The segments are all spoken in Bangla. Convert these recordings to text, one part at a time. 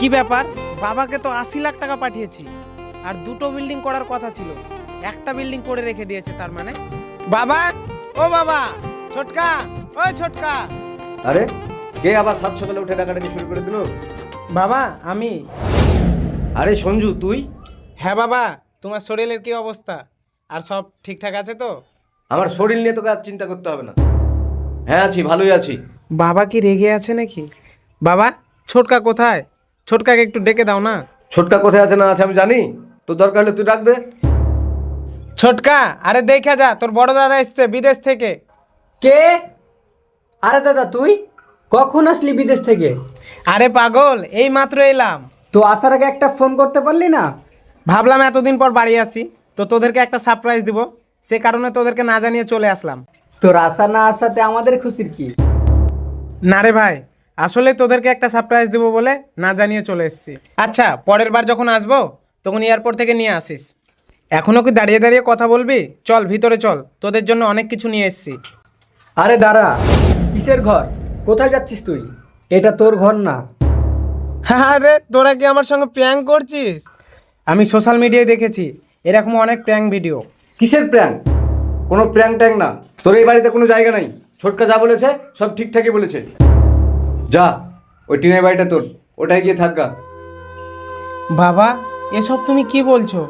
কি ব্যাপার? বাবাকে তো আশি লাখ টাকা পাঠিয়েছি। আর দুটো বিল্ডিং করার কথা ছিল। একটা বিল্ডিং করে রেখে দিয়েছে তার মানে। বাবা! ও বাবা! ছোটকা! ও ছোটকা! আরে কে আবার সাত সকালে উঠে ডাকাডাকি শুরু করে দিল? বাবা আমি। আরে সঞ্জু তুই? হ্যাঁ বাবা তোমার শরীরের কি অবস্থা? আর সব ঠিকঠাক আছে তো? আমার শরীর নিয়ে তোকে আর চিন্তা করতে হবে না। হ্যাঁ আছি ভালোই আছি। বাবা কি রেগে আছে নাকি? বাবা ছোটকা কোথায়? ছোটকাকে একটু ডেকে দাও না। ছোটকা কোথায় আছে না আছে আমি জানি। তোর দরকার হলে তুই ডাক দে। ছোটকা আরে দেখা যা তোর বড় দাদা এসছে বিদেশ থেকে। কে? আরে দাদা তুই? কখন আসলি বিদেশ থেকে? আরে পাগল এই মাত্র এলাম। তো আসার আগে একটা ফোন করতে পারলি না? ভাবলাম এতদিন পর বাড়ি আসি তো তোদেরকে একটা সারপ্রাইজ দিব। সে কারণে তোদেরকে না জানিয়ে চলে আসলাম। তোর আসা না আসাতে আমাদের খুশির কি? না রে ভাই আসলে তোদেরকে একটা সারপ্রাইজ দেবো বলে না জানিয়ে চলে এসেছি। আচ্ছা পরের বার যখন আসব তখন এয়ারপোর্ট থেকে নিয়ে আসিস। এখনও কি দাঁড়িয়ে দাঁড়িয়ে কথা বলবি? চল ভিতরে চল তোদের জন্য অনেক কিছু নিয়ে এসেছি। আরে দাঁড়া কিসের ঘর? কোথায় যাচ্ছিস তুই? এটা তোর ঘর না। হ্যাঁ আরে তোরা কি আমার সঙ্গে প্র্যাঙ্ক করছিস? আমি সোশ্যাল মিডিয়ায় দেখেছি এরকম অনেক প্র্যাঙ্ক ভিডিও কিসের প্র্যাঙ্ক কোনো প্র্যাঙ্ক ট্যাঙ্ক না। তোর এই বাড়িতে কোনো জায়গা নাই। ছোটকা যা বলেছে সব ঠিকঠাকই বলেছে। যা ওই টিনের বাড়িটা তোর ওটাই গিয়ে থাকা বাবা এসব তুমি কি বলছো?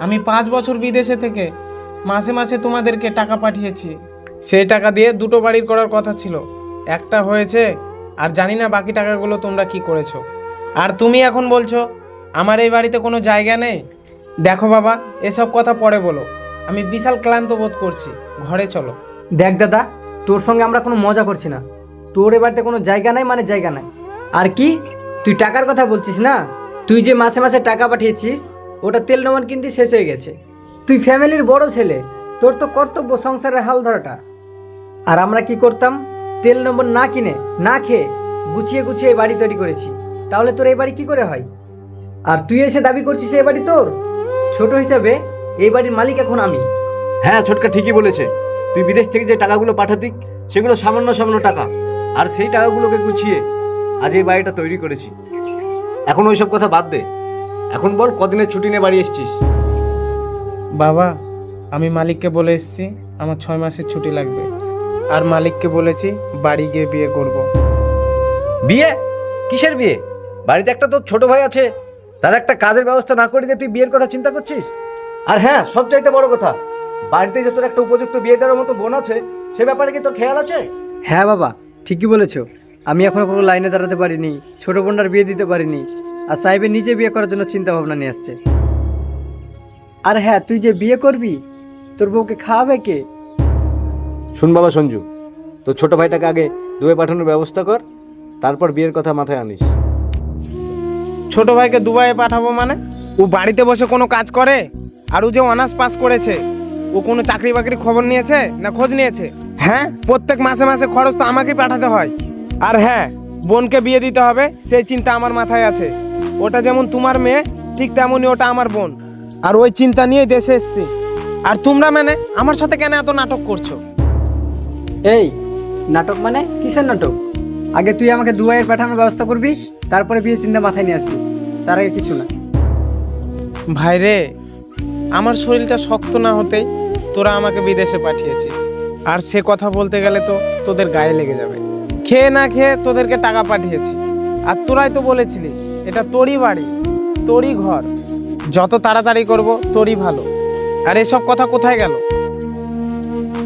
আমি পাঁচ বছর বিদেশে থেকে মাসে মাসে তোমাদেরকে টাকা পাঠিয়েছি। সেই টাকা দিয়ে দুটো বাড়ির করার কথা ছিল। একটা হয়েছে আর জানি না বাকি টাকাগুলো তোমরা কি করেছ। আর তুমি এখন বলছো আমার এই বাড়িতে কোনো জায়গা নেই? দেখো বাবা এসব কথা পরে বলো। আমি বিশাল ক্লান্ত বোধ করছি। ঘরে চলো। দেখ দাদা তোর সঙ্গে আমরা কোনো মজা করছি না। তোর এ বাড়িতে কোনো জায়গা নাই মানে জায়গা নাই। আর কি? তুই টাকার কথা বলছিস না? তুই যে মাসে মাসে টাকা পাঠিয়েছিস, ওটা তেল নমান কিনতে শেষ হয়ে গেছে। তুই ফ্যামিলির বড় ছেলে, তোর তো কর্তব্য সংসারের হাল ধরাটা। আর আমরা কি করতাম? তেল নম্বর না কিনে, না খেয়ে গুছিয়ে গুছিয়ে বাড়ি তৈরি করেছি। তাহলে তোর এই বাড়ি কি করে হয়? আর তুই এসে দাবি করছিস এই বাড়ি তোর? ছোট হিসাবে এই বাড়ির মালিক এখন আমি। হ্যাঁ ছোটকা ঠিকই বলেছে। তুই বিদেশ থেকে যে টাকাগুলো পাঠাতি, সেগুলো সামান্য সামান্য টাকা। আর সেই টাকাগুলোকে গুছিয়ে আজ এই বাড়িটা তৈরি করেছি। এখন ওইসব কথা বাদ দে। এখন বল কদিনের ছুটি নিয়ে বাড়ি এসেছিস? বাবা আমি মালিককে বলে এসেছি আমার ছয় মাসের ছুটি লাগবে। আর মালিককে বলেছি বাড়ি গিয়ে বিয়ে করব। বিয়ে? কিসের বিয়ে? বাড়িতে একটা তোর ছোট ভাই আছে তার একটা কাজের ব্যবস্থা না করে দিয়ে তুই বিয়ের কথা চিন্তা করছিস? আর হ্যাঁ সব চাইতে বড় কথা বাড়িতে যে তোর একটা উপযুক্ত বিয়ে দেওয়ার মতো বোন আছে সে ব্যাপারে কি তোর খেয়াল আছে? হ্যাঁ বাবা ঠিকই বলেছ। আমি এখনও কোনো লাইনে দাঁড়াতে পারিনি ছোট বোনটার বিয়ে দিতে পারিনি আর সাহেবের নিজে বিয়ে করার জন্য চিন্তা ভাবনা নিয়ে আসছে। আর হ্যাঁ তুই যে বিয়ে করবি তোর বউকে খাওয়াবে কে? শুন বাবা সঞ্জু তোর ছোট ভাইটাকে আগে দুবাই পাঠানোর ব্যবস্থা কর তারপর বিয়ের কথা মাথায় আনিস। ছোট ভাইকে দুবাইয়ে পাঠাবো মানে? ও বাড়িতে বসে কোনো কাজ করে? আর ও যে অনার্স পাস করেছে ও কোনো চাকরি বাকরি খবর নিয়েছে না খোঁজ নিয়েছে? হ্যাঁ প্রত্যেক মাসে মাসে খরচ তো আমাকেই পাঠাতে হয়। আর হ্যাঁ বোনকে বিয়ে দিতে হবে সেই চিন্তা আমার মাথায় আছে। ওটা যেমন তোমার মেয়ে ঠিক তেমনই ওটা আমার বোন। আর ওই চিন্তা নিয়েই দেশে এসছি। আর তোমরা মানে আমার সাথে কেন এত নাটক করছ? এই নাটক মানে? কিসের নাটক? আগে তুই আমাকে দুবাইয়ের পাঠানোর ব্যবস্থা করবি তারপরে বিয়ে চিন্তা মাথায় নিয়ে আসবি। তার আগে কিছু না। ভাইরে আমার শরীরটা শক্ত না হতেই তোরা আমাকে বিদেশে পাঠিয়েছিস। আর সে কথা বলতে গেলে তো তোদের গায়ে লেগে যাবে। খেয়ে না খেয়ে তোদেরকে টাকা পাঠিয়েছি। আর তোরাই তো বলেছিলি, এটা তোরই বাড়ি, তোরই ঘর। যত তাড়াতাড়ি করব, তোরই ভালো। আর এসব কথা কোথায় গেল?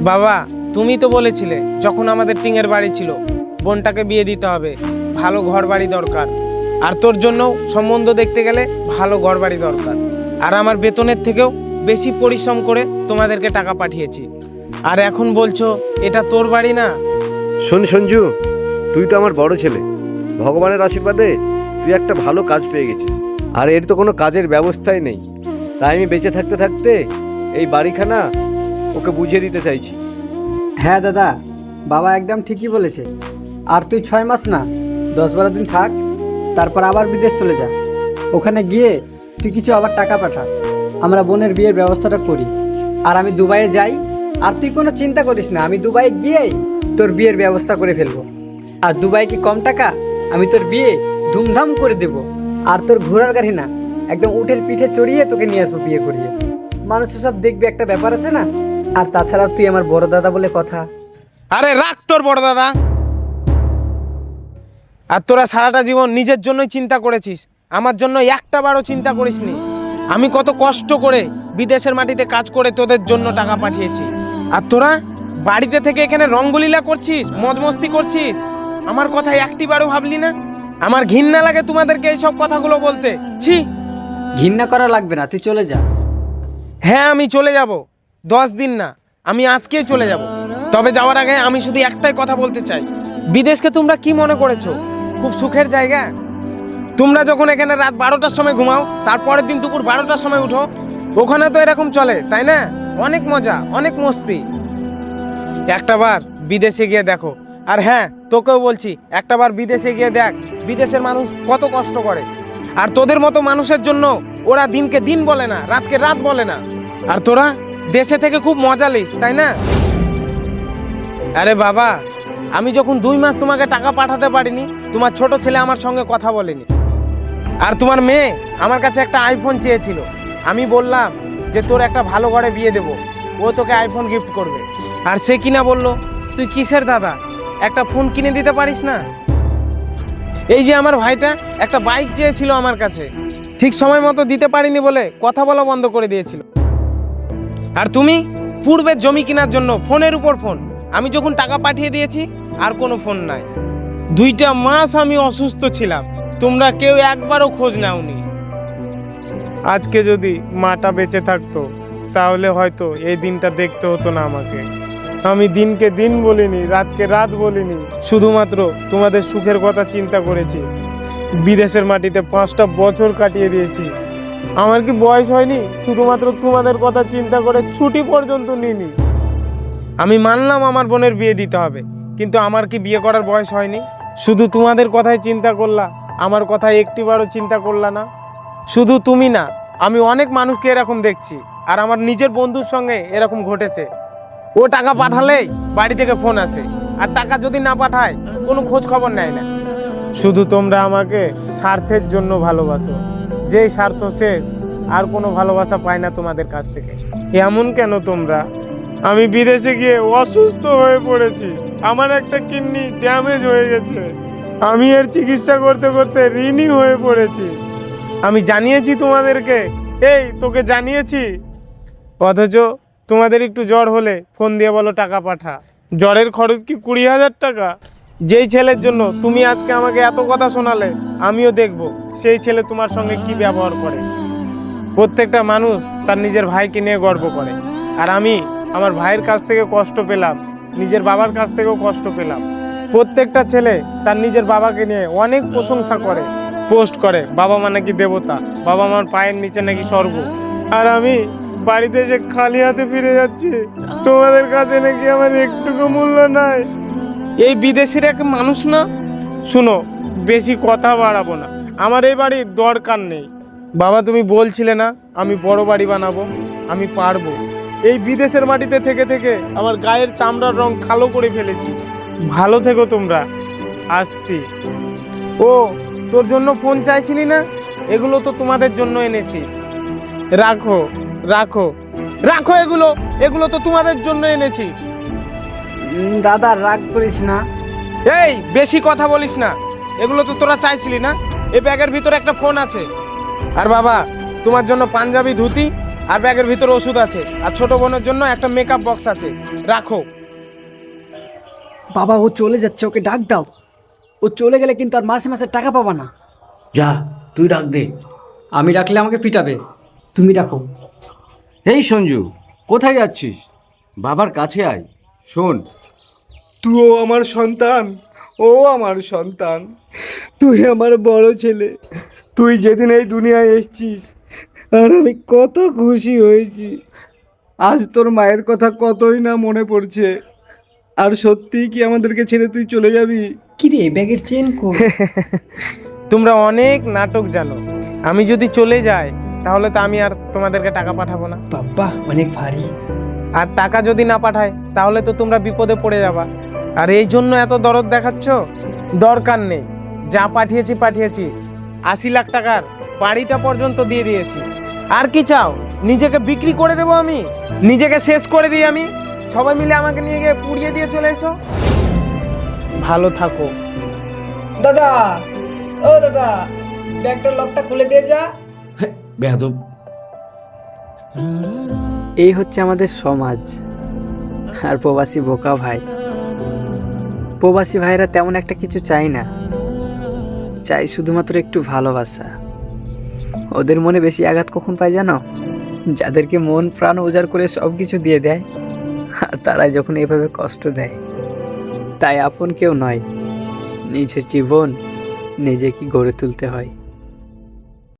বাবা, তুমি তো বলেছিলে যখন আমাদের টিঙের বাড়ি ছিল, বোনটাকে বিয়ে দিতে হবে। ভালো ঘর বাড়ি দরকার। আর তোর জন্য সম্বন্ধ দেখতে গেলে ভালো ঘর বাড়ি দরকার। আর আমার বেতনের থেকেও বেশি পরিশ্রম করে তোমাদেরকে টাকা পাঠিয়েছি। আর এখন বলছো এটা তোর বাড়ি না? শোন সঞ্জু তুই তো আমার বড় ছেলে। ভগবানের আশীর্বাদে তুই একটা ভালো কাজ পেয়ে গেছিস। আর এর তো কোনো কাজের ব্যবস্থাই নেই। তাই আমি বেঁচে থাকতে থাকতে এই বাড়িখানা ওকে বুঝিয়ে দিতে চাইছি। হ্যাঁ দাদা বাবা একদম ঠিকই বলেছে। আর তুই ছয় মাস না দশ বারো দিন থাক তারপর আবার বিদেশ চলে যা। ওখানে গিয়ে তুই কিছু আবার টাকা পাঠা। আমরা বোনের বিয়ের ব্যবস্থাটা করি। আর আমি দুবাইয়ে যাই আর তুই কোনো চিন্তা করিস না, আমি দুবাই গিয়েই তোর বিয়ের ব্যবস্থা করে ফেলব। আর দুবাই কি কম টাকা? আমি তোর বিয়ে ধুমধাম করে দেব। আর তোর ঘোড়ার গাড়ি না, একদম উঠের পিঠে চড়িয়ে তোকে নিয়ে আসব বিয়ে করিয়ে। মানুষ সব দেখবে একটা ব্যাপার আছে না? আর তাছাড়া তুই আমার বড় দাদা বলে কথা। আরে রাখ তোর বড় দাদা। আর তোরা সারাটা জীবন নিজের জন্যই চিন্তা করেছিস, আমার জন্য একটা বারও চিন্তা করিসনি। আমি কত কষ্ট করে বিদেশের মাটিতে কাজ করে তোদের জন্য টাকা পাঠিয়েছি। আর তোরা বাড়িতে থেকে এখানে রঙ্গলীলা করছিস মজ মস্তি করছিস? আমার কথা একটি বারও ভাবলি না? আমার ঘৃণা লাগে তোমাদেরকে এইসব কথাগুলো বলতে। ছি। ঘৃণা করা লাগবে না তুই চলে যা। হ্যাঁ আমি চলে যাব। দশ দিন না আমি আজকেই চলে যাব। তবে যাওয়ার আগে আমি শুধু একটাই কথা বলতে চাই। বিদেশকে তোমরা কি মনে করেছ? খুব সুখের জায়গা? তোমরা যখন এখানে রাত বারোটার সময় ঘুমাও তারপরের দিন দুপুর বারোটার সময় উঠো ওখানে তো এরকম চলে তাই না? অনেক মজা, অনেক মস্তি। একটা বার বিদেশে গিয়ে দেখো। আর হ্যাঁ তোকেও বলছি, একটা বার বিদেশে গিয়ে দেখ, বিদেশের মানুষ কত কষ্ট করে। আর তোদের মতো মানুষের জন্য ওরা দিনকে দিন বলে না, রাতকে রাত বলে না। আর তোরা দেশে থেকে খুব মজা লিস তাই না? আরে বাবা, আমি যখন দুই মাস তোমাকে টাকা পাঠাতে পারিনি, তোমার ছোট ছেলে আমার সঙ্গে কথা বলেনি। আর তোমার মেয়ে আমার কাছে একটা আইফোন চেয়েছিল। আমি বললাম যে তোর একটা ভালো ঘরে বিয়ে দেবো। ও তোকে আইফোন গিফট করবে। আর সে কিনা বলল, তুই কিসের দাদা? একটা ফোন কিনে দিতে পারিস না? এই যে আমার ভাইটা একটা বাইক চেয়েছিল আমার কাছে। ঠিক সময় মতো দিতে পারিনি বলে কথা বলা বন্ধ করে দিয়েছিল। আর তুমি পূর্বের জমি কেনার জন্য ফোনের উপর ফোন আমি যখন টাকা পাঠিয়ে দিয়েছি, আর কোনো ফোন নাই। দুইটা মাস আমি অসুস্থ ছিলাম। তোমরা কেউ একবারও খোঁজ নাওনি। আজকে যদি মাটা বেঁচে থাকতো, তাহলে হয়তো এই দিনটা দেখতে হতো না আমাকে। আমি দিনকে দিন বলিনি, রাতকে রাত বলিনি, শুধুমাত্র তোমাদের সুখের কথা চিন্তা করেছি। বিদেশের মাটিতে পাঁচটা বছর কাটিয়ে দিয়েছি। আমার কি বয়স হয়নি? শুধুমাত্র তোমাদের কথা চিন্তা করে ছুটি পর্যন্ত নিইনি। আমি মানলাম আমার বোনের বিয়ে দিতে হবে, কিন্তু আমার কি বিয়ে করার বয়স হয়নি? শুধু তোমাদের কথাই চিন্তা করলা, আমার কথা একটিবারও চিন্তা করলা না। শুধু তুমি না, আমি অনেক মানুষকে এরকম দেখছি, আর আমার নিজের বন্ধুর সঙ্গে এরকম ঘটেছে। ও টাকা পাঠালেই বাড়ি থেকে ফোন আসে, আর টাকা যদি না পাঠায়, কোনো খোঁজ খবর নেয় না। শুধু তোমরা আমাকে স্বার্থের জন্য ভালোবাসো, যেই স্বার্থ শেষ, আর কোনো ভালোবাসা পায় না তোমাদের কাছ থেকে। এমন কেন তোমরা? আমি বিদেশে গিয়ে অসুস্থ হয়ে পড়েছি, আমার একটা কিডনি ড্যামেজ হয়ে গেছে। আমি এর চিকিৎসা করতে করতে ঋণী হয়ে পড়েছি। আমি জানিয়েছি তোমাদেরকে। এই, তোকে জানিয়েছি। অথচ তোমাদের একটু জ্বর হলে ফোন দিয়ে বলো টাকা পাঠা। জ্বরের খরচ কি কুড়ি হাজার টাকা? যেই ছেলের জন্য তুমি আজকে আমাকে এত কথা শোনালে, আমিও দেখব সেই ছেলে তোমার সঙ্গে কি ব্যবহার করে। প্রত্যেকটা মানুষ তার নিজের ভাইকে নিয়ে গর্ব করে। আর আমি আমার ভাইয়ের কাছ থেকে কষ্ট পেলাম, নিজের বাবার কাছ থেকেও কষ্ট পেলাম। প্রত্যেকটা ছেলে তার নিজের বাবাকে নিয়ে অনেক প্রশংসা করে। পোস্ট করে, বাবা মা নাকি দেবতা, বাবা মার পায়ের নিচে নাকি স্বর্গ। আর আমি বাড়িতে এসে খালি হাতে ফিরে যাচ্ছি, তোমাদের কাছে নাকি আমার একটুকু মূল্য নাই। এই বিদেশের এক মানুষ না? শুনো, বেশি কথা বাড়াবো না। আমার এই বাড়ির দরকার নেই। বাবা, তুমি বলছিলে না, আমি বড় বাড়ি বানাবো, আমি পারব। এই বিদেশের মাটিতে থেকে থেকে আমার গায়ের চামড়ার রং কালো করে ফেলেছি। ভালো থেকো তোমরা। আসছি। ও তোর জন্য ফোন চাইছিলি না? এগুলো তো তোমাদের জন্য এনেছি। রাখো রাখো রাখো এগুলো এগুলো তো তোমাদের জন্য এনেছি। দাদা রাগ করিস না। এই বেশি কথা বলিস না। এগুলো তো তোরা চাইছিলি না? এই ব্যাগের ভিতরে একটা ফোন আছে। আর বাবা তোমার জন্য পাঞ্জাবি ধুতি আর ব্যাগের ভিতরে ওষুধ আছে। আর ছোট বোনের জন্য একটা মেকআপ বক্স আছে। রাখো। বাবা ও চলে যাচ্ছে ওকে ডাক দাও। ও চলে গেলে কিন্তু আর মাসে মাসে টাকা পাবা না। যা তুই ডাক দে। আমি ডাকলে আমাকে পিটাবে। তুমি ডাকো। এই সঞ্জু কোথায় যাচ্ছিস? বাবার কাছে আয়। শোন। তুইও আমার সন্তান ও আমার সন্তান। তুই আমার বড় ছেলে তুই যেদিন এই দুনিয়ায় এসছিস আর আমি কত খুশি হয়েছি। আজ তোর মায়ের কথা কতই না মনে পড়ছে। আর সত্যি কি আমাদেরকে ছেড়ে তুই চলে যাবি? কি রে ব্যাগের চেন কো তোমরা অনেক নাটক জানো। আমি যদি চলে যাই তাহলে তো আমি আর তোমাদেরকে টাকা পাঠাবো না। বাবা অনেক ভারী। আর টাকা যদি না পাঠায় তাহলে তো তোমরা বিপদে পড়ে যাবা। আর এই জন্য এত দরদ দেখাচ্ছ? দরকার নেই। যা পাঠিয়েছি পাঠিয়েছি। আশি লাখ টাকার বাড়িটা পর্যন্ত দিয়ে দিয়েছি। আর কি চাও? নিজেকে বিক্রি করে দেবো আমি? নিজেকে শেষ করে দিই আমি? সবাই মিলে আমাকে নিয়ে গিয়ে পুড়িয়ে দিয়ে চলে এসো। ভালো থাকো। দাদা ও দাদা ব্যাগটার লকটা খুলে দিয়ে যা। বেহাদব এই হচ্ছে আমাদের সমাজ। আর প্রবাসী বোকা ভাই। প্রবাসী ভাইরা তেমন একটা কিছু চাই না। চাই শুধুমাত্র একটু ভালোবাসা। ওদের মনে বেশি আঘাত কখন পায় জানো? যাদেরকে মন প্রাণ উজাড় করে সব কিছু দিয়ে দেয় আর তারাই যখন এভাবে কষ্ট দেয়। তাই আপন কেউ নয়। নিজের জীবন নিজেকে গড়ে তুলতে হয়।